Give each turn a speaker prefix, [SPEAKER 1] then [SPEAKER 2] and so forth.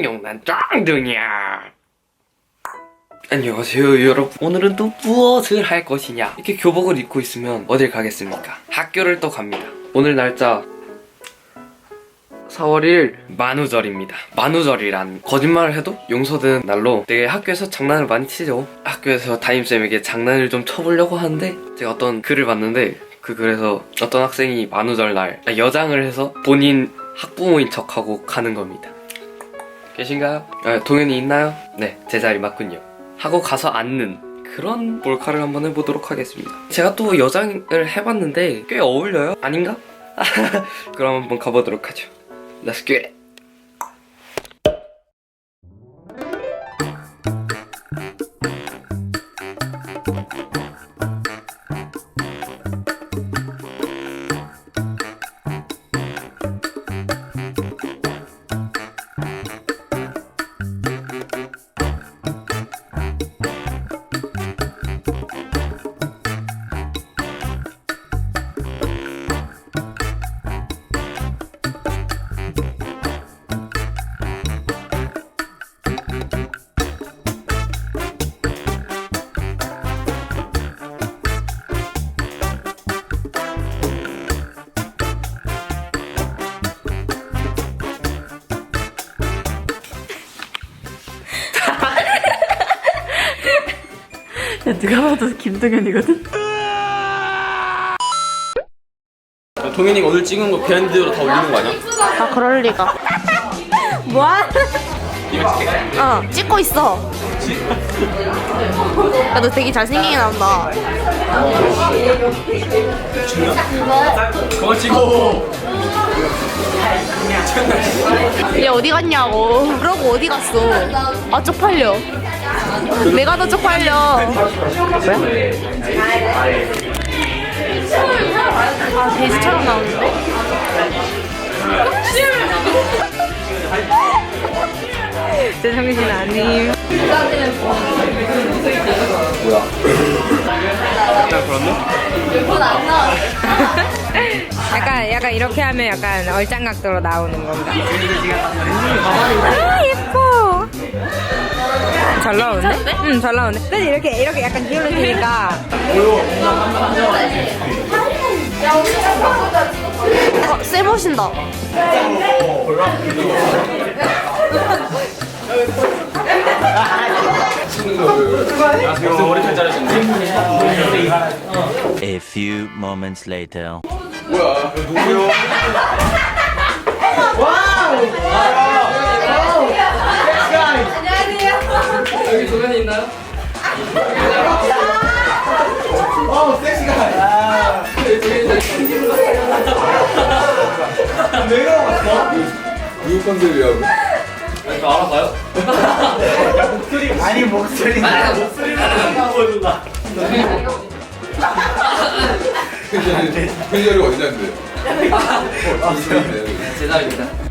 [SPEAKER 1] 안녕 난 짱둥이야 안녕하세요 여러분 오늘은 또 무엇을 할 것이냐 이렇게 교복을 입고 있으면 어딜 가겠습니까 학교를 또 갑니다 오늘 날짜 4월 1일 만우절입니다. 만우절이란 거짓말을 해도 용서되는 날로 되게 학교에서 장난을 많이 치죠. 학교에서 담임쌤에게 장난을 좀 쳐보려고 하는데 제가 어떤 글을 봤는데 그 글에서 어떤 학생이 만우절 날 여장을 해서 본인 학부모인 척하고 가는 겁니다. 계신가요? 아, 동현이 있나요? 네, 제 자리 맞군요. 하고 가서 앉는 그런 몰카를 한번 해보도록 하겠습니다. 제가 또 여장을 해봤는데 꽤 어울려요? 아닌가? 그럼 한번 가보도록 하죠. Let's get it.
[SPEAKER 2] 야, 누가 봐도 김동현이거든?
[SPEAKER 3] 동현이가 오늘 찍은 거 비하인드로 다 올리는 거 아니야?
[SPEAKER 2] 아, 그럴 리가. 뭐야? 어, 찍고 있어. 야, 너 되게 잘생기게 나온다.
[SPEAKER 3] 그거 찍어
[SPEAKER 2] 얘 어디 갔냐고. 그러고 어디 갔어? 아, 쪽팔려. 내가 더 쪽팔려. 아, 돼지 제 정신 아님.
[SPEAKER 3] 그냥 그렇네?
[SPEAKER 4] 약간 약간 이렇게 하면 약간 얼짱각도로 나오는 건가? 아 예뻐. 잘 나오는데? 응, 잘 나오네. 근데 이렇게 이렇게 약간 기울어지니까
[SPEAKER 2] 어, 쎄 보신다.
[SPEAKER 5] A few moments later.
[SPEAKER 6] 미국 컨셉이라고?
[SPEAKER 3] 알아봐요?
[SPEAKER 6] 아니 목소리. 팬자리 팬자리가 어디냐는데 어,
[SPEAKER 3] 제 자리입니다